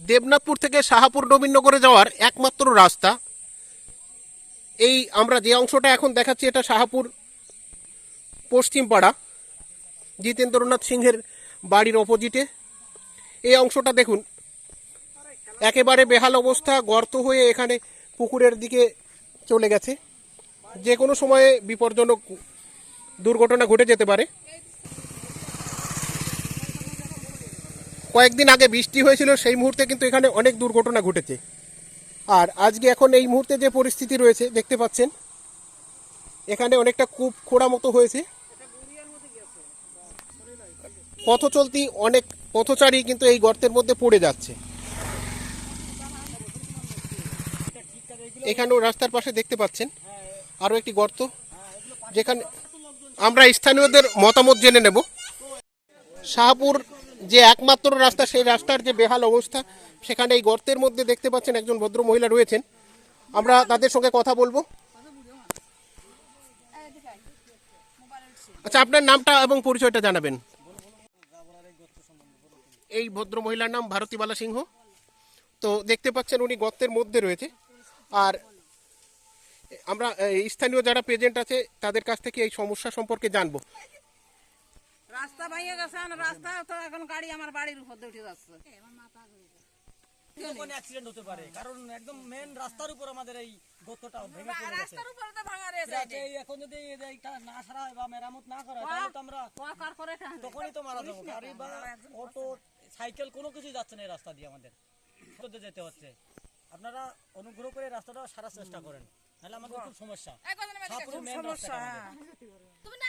দেবনাথপুর থেকে শাহাপুর নবীনগরে যাওয়ার একমাত্র রাস্তা। এই আমরা যে অংশটা এখন দেখাচ্ছি, এটা শাহাপুর পশ্চিম পাড়া, জিতেন্দ্রনাথ সিংহের বাড়ির অপোজিটে এই অংশটা দেখুন, একেবারে বেহাল অবস্থা, গর্ত হয়ে এখানে পুকুরের দিকে চলে গেছে। যে কোনো সময়ে বিপজ্জনক দুর্ঘটনা ঘটে যেতে পারে। কয়েকদিন আগে বৃষ্টি হয়েছিল, সেই মুহূর্তে কিন্তু এখানে অনেক দুর্ঘটনা ঘটেছে। আর আজকে এখন এই মুহূর্তে যে পরিস্থিতি রয়েছে, দেখতে পাচ্ছেন, এখানে অনেকটা কূপ খোঁড়া মতো হয়েছে। পথ চলতি অনেক পথচারী কিন্তু এই গর্তের মধ্যে পড়ে যাচ্ছে। এখানেও রাস্তার পাশে দেখতে পাচ্ছেন, আরও একটি গর্ত, যেখানে আমরা স্থানীয়দের মতামত জেনে নেব। শাহপুর যে একমাত্র রাস্তা, সেই রাস্তার যে বেহাল অবস্থা, সেখানে এই গর্তের মধ্যে দেখতে পাচ্ছেন একজন ভদ্র মহিলা রয়েছেন। আমরা তাদের সঙ্গে কথা বলব। আচ্ছা আপনার নামটা এবং পরিচয়টা জানাবেন। এই ভদ্র মহিলার নাম ভারতী বালা সিংহ। তো দেখতে পাচ্ছেন উনি গর্তের মধ্যে রয়েছে। আর আমরা স্থানীয় যারা প্রেজেন্ট আছে, তাদের কাছ থেকে এই সমস্যা সম্পর্কে জানব। রাস্তা ভেঙে গেছে রাস্তা তো এখন গাড়ি আমার বাড়ির উপর উঠে যাচ্ছে। কোনো অ্যাক্সিডেন্ট হতে পারে কারণ একদম মেন রাস্তার উপর আমাদের এই গর্তটা ভেঙে পড়ে গেছে। রাস্তার উপরে তো ভাঙা রয়েছে। এই এখন যদি এইটা না সারা বা মেরামত না করা তাহলে তো আমরা। তখনই তো মারা যাব। গাড়ি বা অটো সাইকেল কোনো কিছুই যাচ্ছে না এই রাস্তা দিয়ে আমাদের। যেতে হচ্ছে। আপনারা অনুগ্রহ করে রাস্তাটা সারার চেষ্টা করেন নাহলে আমাদের খুব সমস্যা। এই সমস্যা। তুমি না